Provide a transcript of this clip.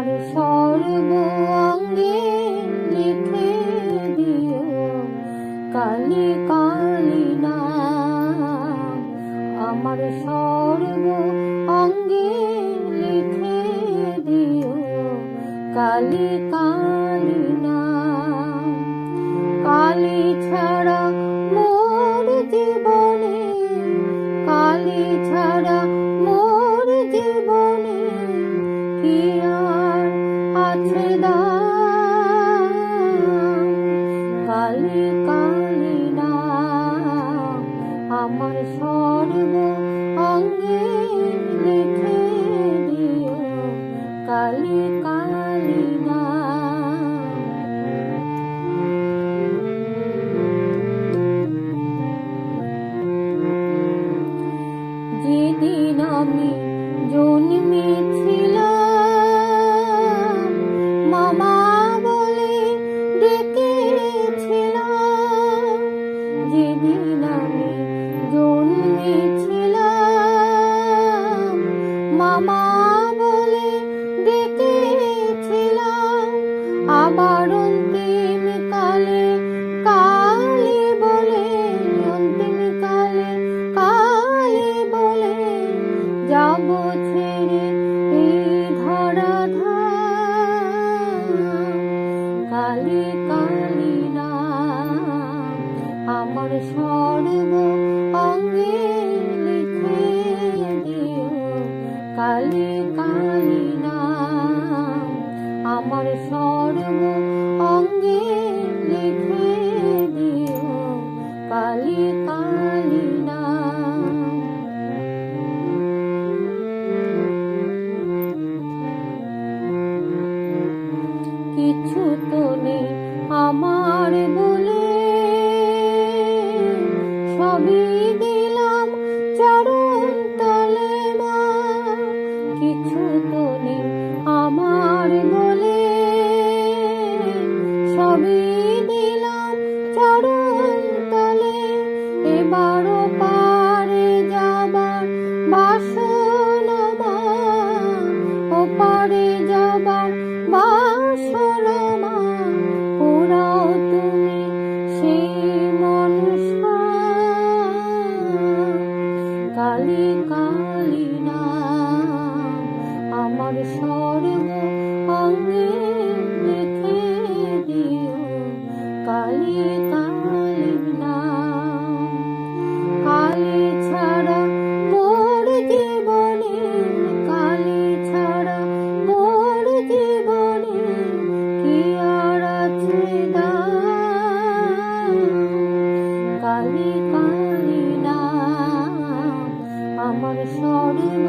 তোমার সর্ব অঙ্গে লিখে দিও। কালি কালি না আমার সর্ব অঙ্গে লিখে দিও। কালি কালি যেদিন আমি জন্মেছিলাম মামা বলে ডেকেছিলাম যেদিন আমি জন্মেছিলাম মামা ruhumu al এবারও পারে যাবার বাসন ও পারে যাবার বাসন পোড়াও তুমি সেই পারি না। আমার সর্ব